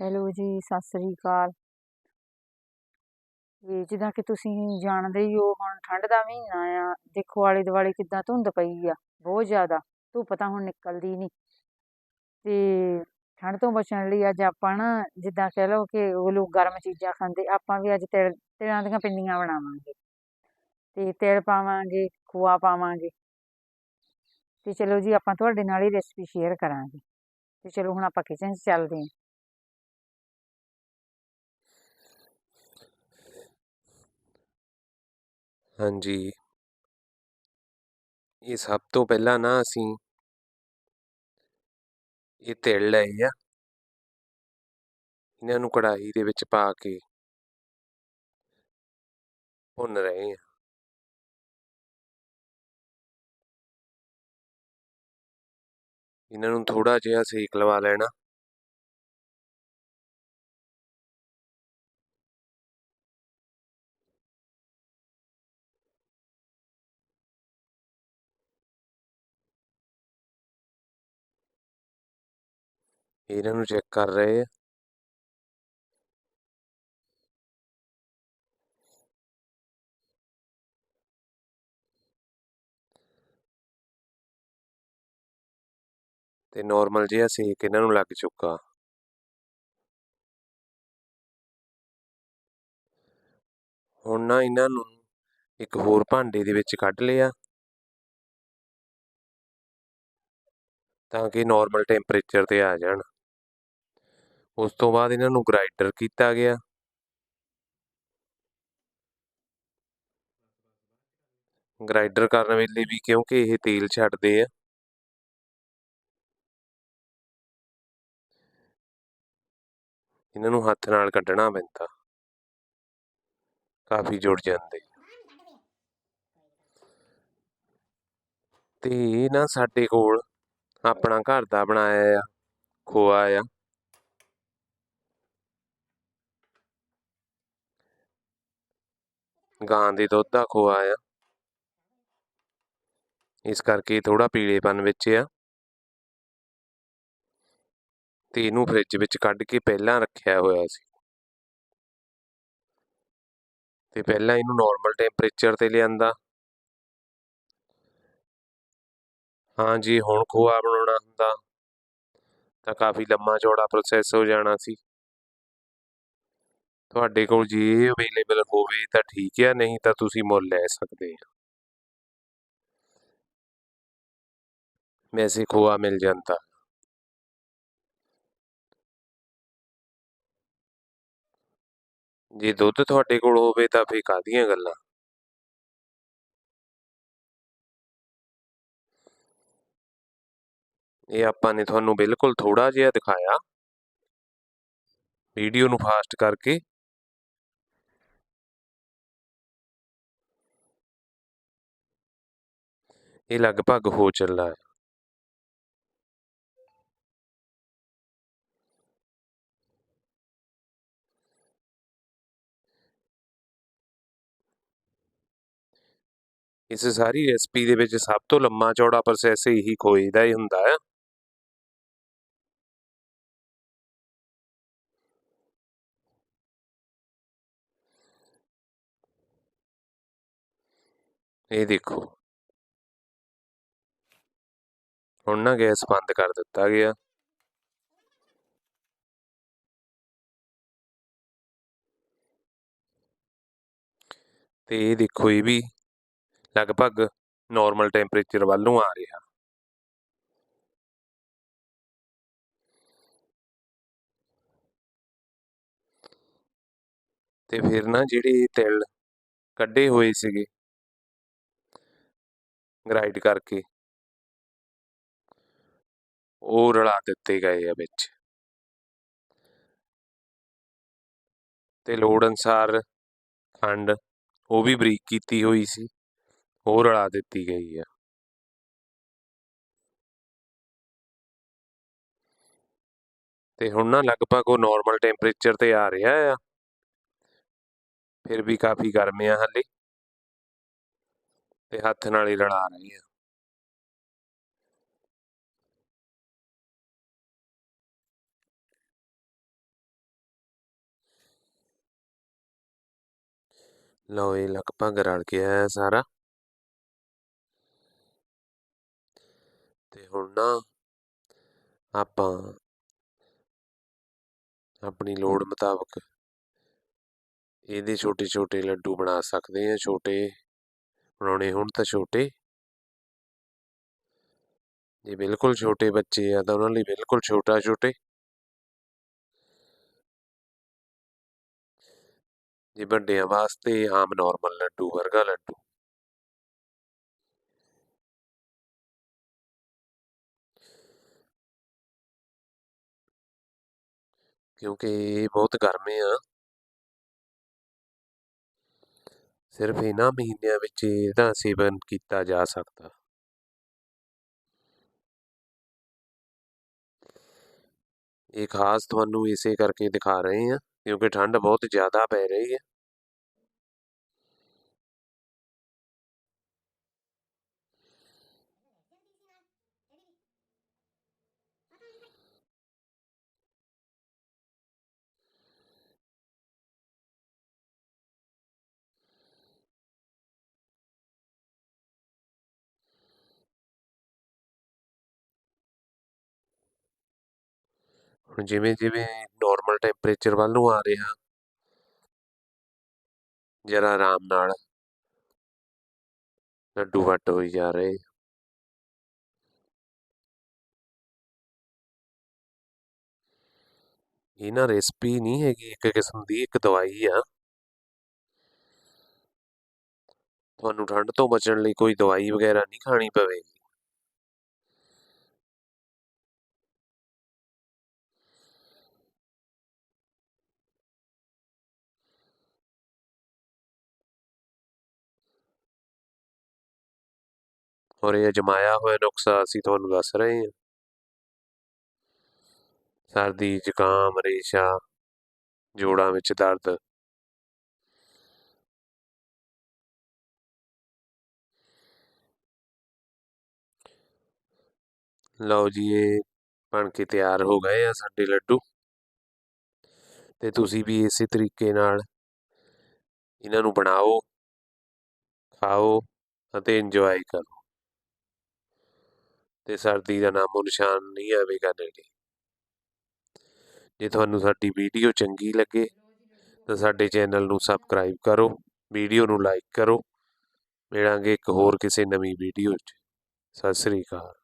Hello ਜੀ, ਸਤਿ ਸ੍ਰੀ ਅਕਾਲ। ਵੀ ਜਿੱਦਾਂ ਕਿ ਤੁਸੀਂ ਜਾਣਦੇ ਹੀ ਹੋ, ਹੁਣ ਠੰਡ ਦਾ ਮਹੀਨਾ ਆ। ਦੇਖੋ ਆਲੇ ਦੁਆਲੇ ਕਿੱਦਾਂ ਧੁੰਦ ਪਈ ਆ, ਬਹੁਤ ਜ਼ਿਆਦਾ। ਧੁੱਪ ਤਾਂ ਹੁਣ ਨਿਕਲਦੀ ਨਹੀਂ ਤੇ ਠੰਡ ਤੋਂ ਬਚਣ ਲਈ ਅੱਜ ਆਪਾਂ ਨਾ, ਜਿੱਦਾਂ ਕਹਿ ਲਓ ਕਿ ਉਹ ਲੋਕ ਗਰਮ ਚੀਜ਼ਾਂ ਖਾਂਦੇ, ਆਪਾਂ ਵੀ ਅੱਜ ਤਿਲ, ਤਿਲਾਂ ਦੀਆਂ ਪਿੰਨੀਆਂ ਬਣਾਵਾਂਗੇ। ਤੇ ਤਿਲ ਪਾਵਾਂਗੇ, ਖੋਆ ਪਾਵਾਂਗੇ। ਤੇ ਚਲੋ ਜੀ, ਆਪਾਂ ਤੁਹਾਡੇ ਨਾਲ ਹੀ ਰੈਸਪੀ ਸ਼ੇਅਰ ਕਰਾਂਗੇ। ਤੇ ਚਲੋ ਹੁਣ ਆਪਾਂ ਕਿਚਨ 'ਚ ਚੱਲਦੇ ਹਾਂ ਹਾਂਜੀ। ਇਹ ਸਭ ਤੋਂ ਪਹਿਲਾਂ ਨਾ ਅਸੀਂ ਇਹ ਤਿਲ ਲਏ ਆ। ਇਹਨਾਂ ਨੂੰ ਕੜਾਹੀ ਦੇ ਵਿੱਚ ਪਾ ਕੇ ਭੁੰਨ ਰਹੇ ਹਾਂ ਇਹਨਾਂ ਨੂੰ ਥੋੜ੍ਹਾ ਜਿਹਾ ਸੇਕ ਲਵਾ ਲੈਣਾ। ਇਹਨਾਂ ਨੂੰ ਚੈੱਕ ਕਰ ਰਹੇ ਆ। ਤੇ ਨਾਰਮਲ ਜਿਹਾ ਸੇਕ ਇਹਨਾਂ ਨੂੰ ਲੱਗ ਚੁੱਕਾ। ਹੁਣ ਨਾ ਇਹਨਾਂ ਨੂੰ ਇੱਕ ਹੋਰ ਭਾਂਡੇ ਦੇ ਵਿੱਚ ਕੱਢ ਲਿਆ। ਤਾਂ ਕਿ ਨਾਰਮਲ ਟੈਂਪਰੇਚਰ ਤੇ ਆ ਜਾਣ। ਉਸ ਤੋਂ ਬਾਅਦ ਇਹਨਾਂ ਨੂੰ ਗ੍ਰਾਈਂਡਰ ਕੀਤਾ ਗਿਆ। ਗ੍ਰਾਈਂਡਰ ਕਰਨ ਵੇਲੇ ਵੀ ਕਿਉਂਕਿ ਇਹ ਤੇਲ ਛੱਡਦੇ ਆ। ਇਹਨਾਂ ਨੂੰ ਹੱਥ ਨਾਲ ਕੱਢਣਾ ਪੈਂਦਾ। ਕਾਫੀ ਜੁੜ ਜਾਂਦੇ। ਤੇ ਇਹ ਨਾ ਸਾਡੇ ਕੋਲ ਆਪਣਾ ਘਰ ਦਾ ਬਣਾਇਆ ਆ, ਖੋਆ ਆ। ਗਾਂ ਦੇ ਦੁੱਧ ਦਾ ਖੋਆ ਆ। ਇਸ ਕਰਕੇ ਥੋੜਾ ਪੀਲੇਪਨ ਵਿੱਚ ਆ। ਤੇ ਇਹਨੂੰ ਫ੍ਰਿਜ ਵਿੱਚ ਕੱਢ ਕੇ ਪਹਿਲਾਂ ਰੱਖਿਆ ਹੋਇਆ ਸੀ। ਤੇ ਪਹਿਲਾਂ ਇਹਨੂੰ ਨਾਰਮਲ ਟੈਂਪਰੇਚਰ ਤੇ ਲਿਆਂਦਾ। ਹਾਂ ਜੀ, ਹੁਣ ਖੋਆ ਬਣਾਉਣਾ ਹੁੰਦਾ। ਤਾਂ ਕਾਫੀ ਲੰਮਾ ਚੌੜਾ ਪ੍ਰੋਸੈਸ ਹੋ ਜਾਣਾ ਸੀ। ਤੁਹਾਡੇ ਕੋਲ ਜੇ ਅਵੇਲੇਬਲ ਹੋਵੇ ਤਾਂ ਠੀਕ ਹੈ, ਨਹੀਂ ਤਾਂ ਤੁਸੀਂ ਮੁੱਲ ਲੈ ਸਕਦੇ ਆ ਵੈਸੇ ਖੋਆ ਮਿਲ ਜਾਂਦਾ। ਜੇ ਦੁੱਧ ਤੁਹਾਡੇ ਕੋਲ ਹੋਵੇ ਤਾਂ ਫੇਰ ਕਾਦੀਆਂ ਗੱਲਾਂ? ਇਹ ਆਪਾਂ ਨੇ ਤੁਹਾਨੂੰ ਬਿਲਕੁਲ ਥੋੜਾ ਜਿਹਾ ਦਿਖਾਇਆ। ਵੀਡੀਓ ਨੂੰ ਫਾਸਟ ਕਰਕੇ ਇਹ ਲਗਭਗ ਹੋ ਚੱਲਾ ਹੈ। ਇਸ ਸਾਰੀ ਰੈਸਪੀ ਦੇ ਵਿੱਚ ਸਭ ਤੋਂ ਲੰਮਾ ਚੌੜਾ ਪ੍ਰੋਸੈਸ ਇਹੀ ਖੋਏ ਦਾ ਹੀ ਹੁੰਦਾ ਹੈ। ਇਹ ਦੇਖੋ। ਹੁਣ ਨਾ ਗੈਸ ਬੰਦ ਕਰ ਦਿੱਤਾ ਗਿਆ। ਤੇ ਇਹ ਦੇਖੋ ਇਹ ਵੀ ਲਗਭਗ ਨਾਰਮਲ ਟੈਂਪਰੇਚਰ ਵੱਲ ਨੂੰ ਆ ਰਿਹਾ। ਤੇ ਫਿਰ ਨਾ ਜਿਹੜੇ ਤਿਲ ਕੱਢੇ ਹੋਏ ਸੀਗੇ ਗ੍ਰਾਈਂਡ ਕਰਕੇ ਉਹ ਰਲਾ ਦਿੱਤੇ ਗਏ ਆ ਵਿੱਚ। ਤੇ ਲੋੜ ਅਨਸਾਰ ਖੰਡ ਉਹ ਵੀ ਬਰੀਕ ਕੀਤੀ ਹੋਈ ਸੀ, ਉਹ ਰਲਾ ਦਿੱਤੀ ਗਈ ਆ। ਤੇ ਹੁਣ ਨਾ ਲਗਭਗ ਉਹ ਨਾਰਮਲ ਟੈਂਪਰੇਚਰ ਤੇ ਆ ਰਿਹਾ ਆ। ਫਿਰ ਵੀ ਕਾਫੀ ਗਰਮ ਆ ਹਾਲੇ। ਤੇ ਹੱਥ ਨਾਲ ਹੀ ਰਲਾ ਰਹੀ ਆ। ਲਓ ਇਹ ਲਗਭਗ ਰਲ ਗਿਆ ਹੈ ਸਾਰਾ। ਤੇ ਹੁਣ ਨਾ ਆਪਾਂ ਆਪਣੀ ਲੋੜ ਮੁਤਾਬਕ ਇਹਦੇ ਛੋਟੇ ਛੋਟੇ ਲੱਡੂ ਬਣਾ ਸਕਦੇ ਹਾਂ। ਛੋਟੇ ਬਣਾਉਣੇ ਹੁਣ ਤਾਂ ਛੋਟੇ। ਜੇ ਬਿਲਕੁਲ ਛੋਟੇ ਬੱਚੇ ਆ ਤਾਂ ਉਹਨਾਂ ਲਈ ਬਿਲਕੁਲ ਛੋਟਾ ਛੋਟੇ ਜੇ ਵੱਡਿਆਂ ਵਾਸਤੇ ਆਮ ਨਾਰਮਲ ਲੱਡੂ ਵਰਗਾ ਲੱਡੂ। ਕਿਉਂਕਿ ਇਹ ਬਹੁਤ ਗਰਮ ਆ। ਸਿਰਫ ਇਹਨਾਂ ਮਹੀਨਿਆਂ ਵਿੱਚ ਇਹਦਾ ਸੇਵਨ ਕੀਤਾ ਜਾ ਸਕਦਾ। ਇਹ ਖਾਸ ਤੁਹਾਨੂੰ ਇਸੇ ਕਰਕੇ ਦਿਖਾ ਰਹੇ ਹਾਂ ਕਿਉਂਕਿ ਠੰਡ ਬਹੁਤ ਜ਼ਿਆਦਾ ਪੈ ਰਹੀ ਹੈ। ਹੁਣ ਜਿਵੇਂ ਜਿਵੇਂ ਨਾਰਮਲ ਟੈਂਪਰੇਚਰ ਵੱਲ ਨੂੰ ਆ ਰਿਹਾ। ਜਰਾ ਆਰਾਮ ਨਾਲ। ਲੱਡੂ ਵੱਟ ਹੋਈ ਜਾ ਰਹੇ। ਇਹ ਨਾ ਰੈਸਪੀ ਨਹੀਂ ਹੈਗੀ ਇੱਕ ਕਿਸਮ ਦੀ ਇੱਕ ਦਵਾਈ ਆ। ਤੁਹਾਨੂੰ ਠੰਡ ਤੋਂ ਬਚਣ ਲਈ ਕੋਈ ਦਵਾਈ ਵਗੈਰਾ ਨਹੀਂ ਖਾਣੀ ਪਵੇਗੀ। ਔਰ ਇਹ ਅਜਮਾਇਆ ਹੋਇਆ ਨੁਕਸਾ ਅਸੀਂ ਤੁਹਾਨੂੰ ਦੱਸ ਰਹੇ ਹਾਂ। ਸਰਦੀ, ਜ਼ੁਕਾਮ, ਰੇਸ਼ਾ, ਜੋੜਾਂ ਵਿੱਚ ਦਰਦ। ਲਓ ਜੀ, ਇਹ ਬਣ ਕੇ ਤਿਆਰ ਹੋ ਗਏ ਆ ਸਾਡੇ ਲੱਡੂ। ਤੇ ਤੁਸੀਂ ਵੀ ਇਸੇ ਤਰੀਕੇ ਨਾਲ ਇਹਨਾਂ ਨੂੰ ਬਣਾਓ, ਖਾਓ ਅਤੇ ਇੰਜੋਏ ਕਰੋ। ਤੇ ਸਰਦੀ ਦਾ ਨਾਮੋ ਨਿਸ਼ਾਨ ਨਹੀਂ ਆਵੇਗਾ ਨੇੜੇ ਜੇ ਤੁਹਾਨੂੰ ਸਾਡੀ ਵੀਡੀਓ ਚੰਗੀ ਲੱਗੇ, ਤਾਂ ਸਾਡੇ ਚੈਨਲ ਨੂੰ ਸਬਸਕ੍ਰਾਈਬ ਕਰੋ, ਵੀਡੀਓ ਨੂੰ ਲਾਈਕ ਕਰੋ। ਮਿਲਾਂਗੇ ਇੱਕ ਹੋਰ ਕਿਸੇ ਨਵੀਂ ਵੀਡੀਓ 'ਚ। ਸਤਿ ਸ੍ਰੀ ਅਕਾਲ।